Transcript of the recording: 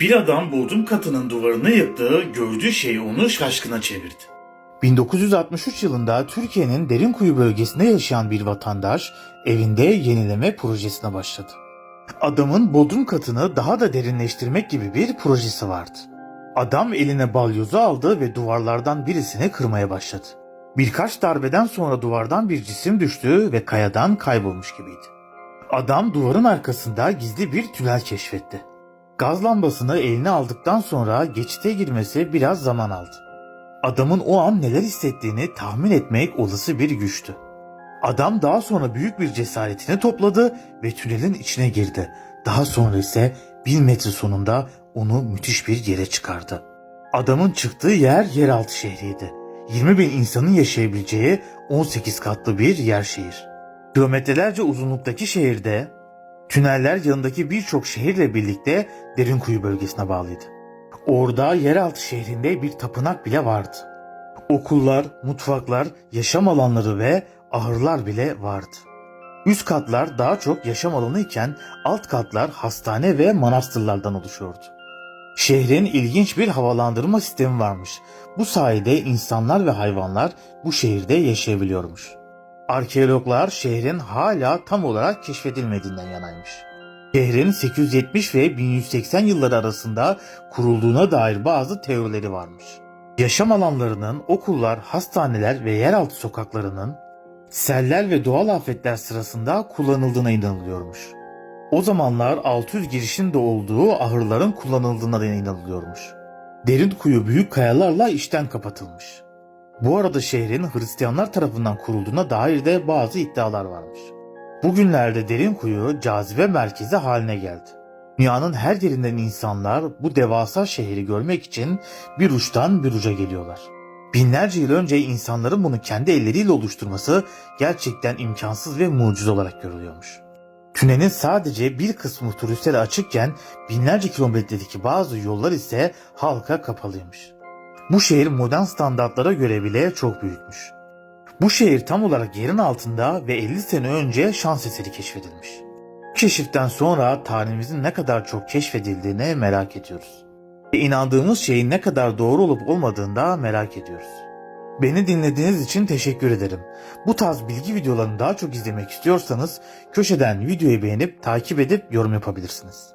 Bir adam bodrum katının duvarını yıktı, gördüğü şey onu şaşkına çevirdi. 1963 yılında Türkiye'nin Derinkuyu bölgesinde yaşayan bir vatandaş evinde yenileme projesine başladı. Adamın bodrum katını daha da derinleştirmek gibi bir projesi vardı. Adam eline balyozu aldı ve duvarlardan birisini kırmaya başladı. Birkaç darbeden sonra duvardan bir cisim düştü ve kayadan kaybolmuş gibiydi. Adam duvarın arkasında gizli bir tünel keşfetti. Gaz lambasını eline aldıktan sonra geçite girmesi biraz zaman aldı. Adamın o an neler hissettiğini tahmin etmek olası bir güçtü. Adam daha sonra büyük bir cesaretini topladı ve tünelin içine girdi. Daha sonra ise bir metre sonunda onu müthiş bir yere çıkardı. Adamın çıktığı yer yeraltı şehriydi. 20 bin insanın yaşayabileceği 18 katlı bir yer şehir. Kilometrelerce uzunluktaki şehirde tüneller yanındaki birçok şehirle birlikte Derinkuyu bölgesine bağlıydı. Orada yeraltı şehrinde bir tapınak bile vardı. Okullar, mutfaklar, yaşam alanları ve ahırlar bile vardı. Üst katlar daha çok yaşam alanı iken alt katlar hastane ve manastırlardan oluşuyordu. Şehrin ilginç bir havalandırma sistemi varmış. Bu sayede insanlar ve hayvanlar bu şehirde yaşayabiliyormuş. Arkeologlar şehrin hala tam olarak keşfedilmediğinden yanaymış. Şehrin 870 ve 1180 yılları arasında kurulduğuna dair bazı teorileri varmış. Yaşam alanlarının, okullar, hastaneler ve yeraltı sokaklarının seller ve doğal afetler sırasında kullanıldığına inanılıyormuş. O zamanlar 600 girişin de olduğu ahırların kullanıldığına da inanılıyormuş. Derin kuyu büyük kayalarla işten kapatılmış. Bu arada şehrin Hristiyanlar tarafından kurulduğuna dair de bazı iddialar varmış. Bugünlerde derin kuyu cazibe merkezi haline geldi. Dünyanın her yerinden insanlar bu devasa şehri görmek için bir uçtan bir uca geliyorlar. Binlerce yıl önce insanların bunu kendi elleriyle oluşturması gerçekten imkansız ve mucize olarak görülüyormuş. Tünelin sadece bir kısmı turistlere açıkken binlerce kilometredeki bazı yollar ise halka kapalıymış. Bu şehir modern standartlara göre bile çok büyükmüş. Bu şehir tam olarak yerin altında ve 50 sene önce şans eseri keşfedilmiş. Keşiften sonra tarihimizin ne kadar çok keşfedildiğini merak ediyoruz. Ve inandığımız şeyin ne kadar doğru olup olmadığını da merak ediyoruz. Beni dinlediğiniz için teşekkür ederim. Bu tarz bilgi videolarını daha çok izlemek istiyorsanız köşeden videoyu beğenip takip edip yorum yapabilirsiniz.